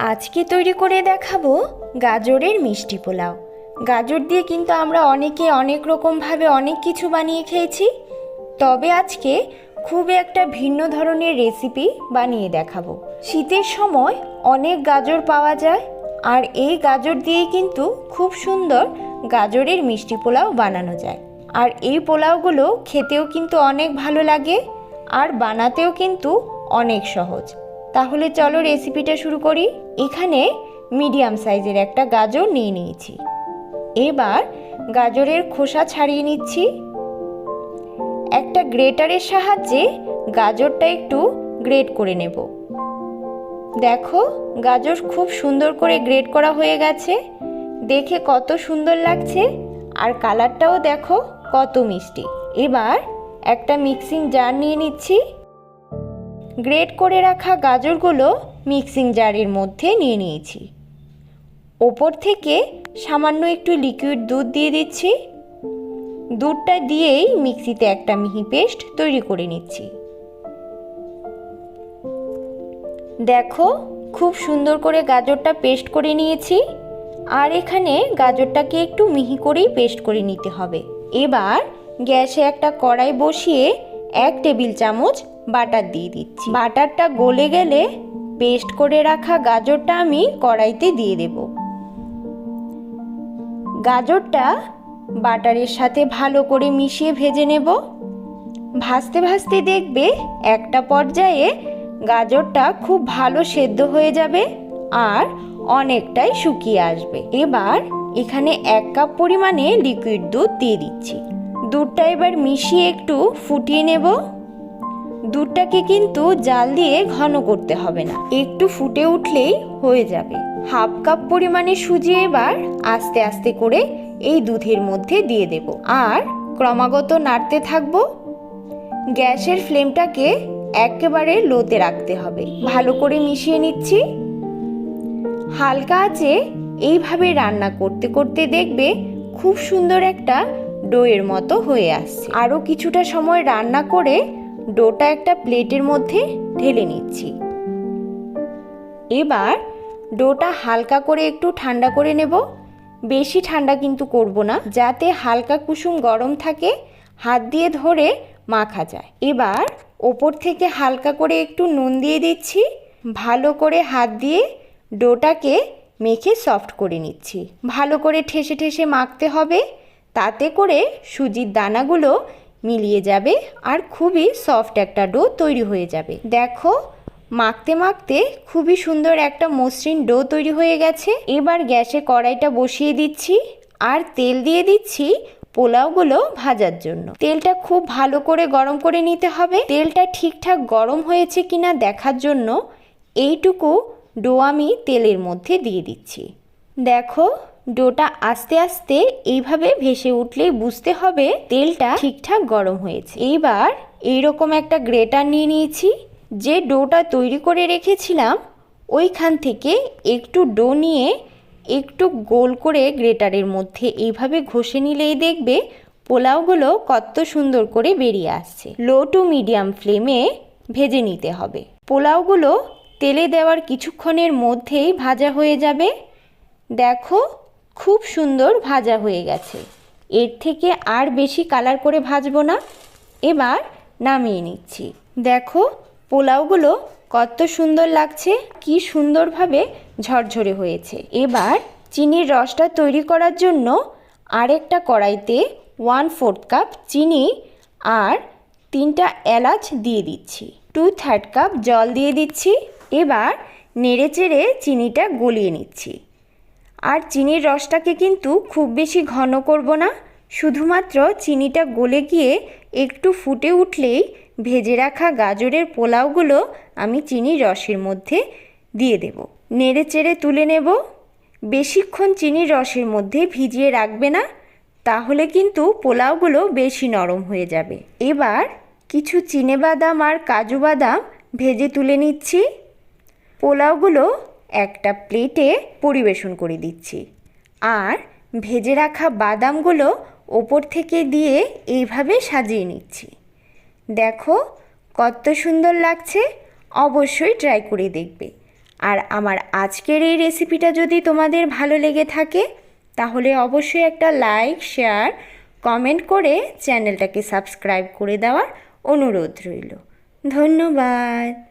আজকে তৈরি করে দেখাবো গাজরের মিষ্টি পোলাও। গাজর দিয়ে কিন্তু আমরা অনেকে অনেক রকমভাবে অনেক কিছু বানিয়ে খেয়েছি। তবে আজকে খুব একটা ভিন্ন ধরনের রেসিপি বানিয়ে দেখাবো। শীতের সময় অনেক গাজর পাওয়া যায় আর এই গাজর দিয়ে কিন্তু খুব সুন্দর গাজরের মিষ্টি পোলাও বানানো যায়। আর এই পোলাওগুলো খেতেও কিন্তু অনেক ভালো লাগে আর বানাতেও কিন্তু অনেক সহজ। তাহলে চলো রেসিপিটা শুরু করি। এখানে মিডিয়াম সাইজের একটা গাজর নিয়ে নিয়েছি। এবার গাজরের খোসা ছাড়িয়ে নিচ্ছি। একটা গ্রেটারের সাহায্যে গাজরটা একটু গ্রেট করে নেব। দেখো, গাজর খুব সুন্দর করে গ্রেট করা হয়ে গেছে। দেখে কত সুন্দর লাগছে। আর কালারটাও দেখো কত মিষ্টি। এবার একটা মিক্সিং জার নিয়ে নিচ্ছি। গ্রেট করে রাখা গাজরগুলো মিক্সিং জারের মধ্যে নিয়ে নিয়েছি। ওপর থেকে সামান্য একটু লিকুইড দুধ দিয়ে দিচ্ছি। দুধটা দিয়েই মিক্সিতে একটা মিহি পেস্ট তৈরি করে নিচ্ছি। দেখো, খুব সুন্দর করে গাজরটা পেস্ট করে নিয়েছি। আর এখানে গাজরটাকে একটু মিহি করেই পেস্ট করে নিতে হবে। এবার গ্যাসে একটা কড়াই বসিয়ে এক টেবিল চামচ বাটার দিয়ে দিচ্ছি। বাটারটা গলে গেলে পেস্ট করে রাখা গাজরটা আমি কড়াইতে দিয়ে দেব। গাজরটা বাটারের সাথে ভালো করে মিশিয়ে ভেজে নেব। ভাজতে ভাজতে দেখবে একটা পর্যায়ে গাজরটা খুব ভালো সেদ্ধ হয়ে যাবে আর অনেকটাই শুকিয়ে আসবে। এবার এখানে এক কাপ পরিমাণে লিকুইড দুধ দিয়ে দিচ্ছি। দুধটা এবার মিশিয়ে একটু ফুটিয়ে নেব। দুধটাকে কিন্তু জাল দিয়ে ঘন করতে হবে না। একটু ফুটে উঠলেই হয়ে যাবে। হাফ কাপ পরিমাণে সুজি এবার আস্তে আস্তে করে এই দুধের মধ্যে দিয়ে দেব। আর ক্রমাগত নাড়তে থাকব। গ্যাসের ফ্লেমটাকে একেবারে লোতে রাখতে হবে। ভালো করে মিশিয়ে নিচ্ছি। হালকা আছে এইভাবে রান্না করতে করতে দেখবে খুব সুন্দর একটা ডোয়ের মতো হয়ে আসছে। আরও কিছুটা সময় রান্না করে ডোটা একটা প্লেটের মধ্যে ঢেলে নিচ্ছি। এবার ডোটা হালকা করে একটু ঠান্ডা করে নেব। বেশি ঠান্ডা কিন্তু করব না, যাতে হালকা কুসুম গরম থাকে, হাত দিয়ে ধরে মাখা যায়। এবার ওপর থেকে হালকা করে একটু নুন দিয়ে দিচ্ছি। ভালো করে হাত দিয়ে ডোটাকে মেখে সফট করে নিচ্ছি। ভালো করে ঠেসে ঠেসে মাখতে হবে, তাতে করে সুজির দানাগুলো মিলিয়ে যাবে আর খুবই সফট একটা ডো তৈরি হয়ে যাবে। দেখো, মাখতে মাখতে খুবই সুন্দর একটা মসৃণ ডো তৈরি হয়ে গেছে। এবার গ্যাসে কড়াইটা বসিয়ে দিচ্ছি আর তেল দিয়ে দিচ্ছি পোলাওগুলো ভাজার জন্য। তেলটা খুব ভালো করে গরম করে নিতে হবে। তেলটা ঠিকঠাক গরম হয়েছে কিনা দেখার জন্য এইটুকু ডো আমি তেলের মধ্যে দিয়ে দিচ্ছি। দেখো ডোটা আস্তে আস্তে এইভাবে ভেসে উঠলেই বুঝতে হবে তেলটা ঠিকঠাক গরম হয়েছে। এইবার এইরকম একটা গ্রেটার নিয়ে নিয়েছি, যে ডোটা তৈরি করে রেখেছিলাম, ওইখান থেকে একটু ডো নিয়ে একটু গোল করে গ্রেটারের মধ্যে এইভাবে ঘষে নিলেই দেখবে পোলাওগুলো কত সুন্দর করে বেরিয়ে আসছে। লো টু মিডিয়াম ফ্লেমে ভেজে নিতে হবে। পোলাওগুলো তেলে দেওয়ার কিছুক্ষণের মধ্যেই ভাজা হয়ে যাবে। দেখো খুব সুন্দর ভাজা হয়ে গেছে। এর থেকে আর বেশি কালার করে ভাজবো না। এবার নামিয়ে নিচ্ছি। দেখো, পোলাওগুলো কত সুন্দর লাগছে, কি সুন্দরভাবে ঝরঝরে হয়েছে। এবার চিনির রসটা তৈরি করার জন্য আরেকটা কড়াইতে ওয়ান ফোর্থ কাপ চিনি আর তিনটা এলাচ দিয়ে দিচ্ছি। টু থার্ড কাপ জল দিয়ে দিচ্ছি। এবার নেড়ে চেড়ে চিনিটা গলিয়ে নিচ্ছি। আর চিনির রসটাকে কিন্তু খুব বেশি ঘন করব না, শুধুমাত্র চিনিটা গলে গিয়ে একটু ফুটে উঠলেই ভেজে রাখা গাজরের পোলাওগুলো আমি চিনির রসের মধ্যে দিয়ে দেব। নেড়ে চেড়ে তুলে নেব। বেশিক্ষণ চিনির রসের মধ্যে ভিজিয়ে রাখবে না, তাহলে কিন্তু পোলাওগুলো বেশি নরম হয়ে যাবে। এবার কিছু বাদাম আর কাজু বাদাম ভেজে তুলে নিচ্ছি। পোলাওগুলো একটা প্লেটে পরিবেশন করে দিচ্ছি। আর ভেজে রাখা বাদামগুলো ওপর থেকে দিয়ে এইভাবে সাজিয়ে নিচ্ছি। দেখো কত সুন্দর লাগছে, অবশ্যই ট্রাই করে দেখবে। আর আমার আজকের এই রেসিপিটা যদি তোমাদের ভালো লেগে থাকে, তাহলে অবশ্যই একটা লাইক শেয়ার কমেন্ট করে চ্যানেলটাকে সাবস্ক্রাইব করে দেওয়ার অনুরোধ রইল। ধন্যবাদ!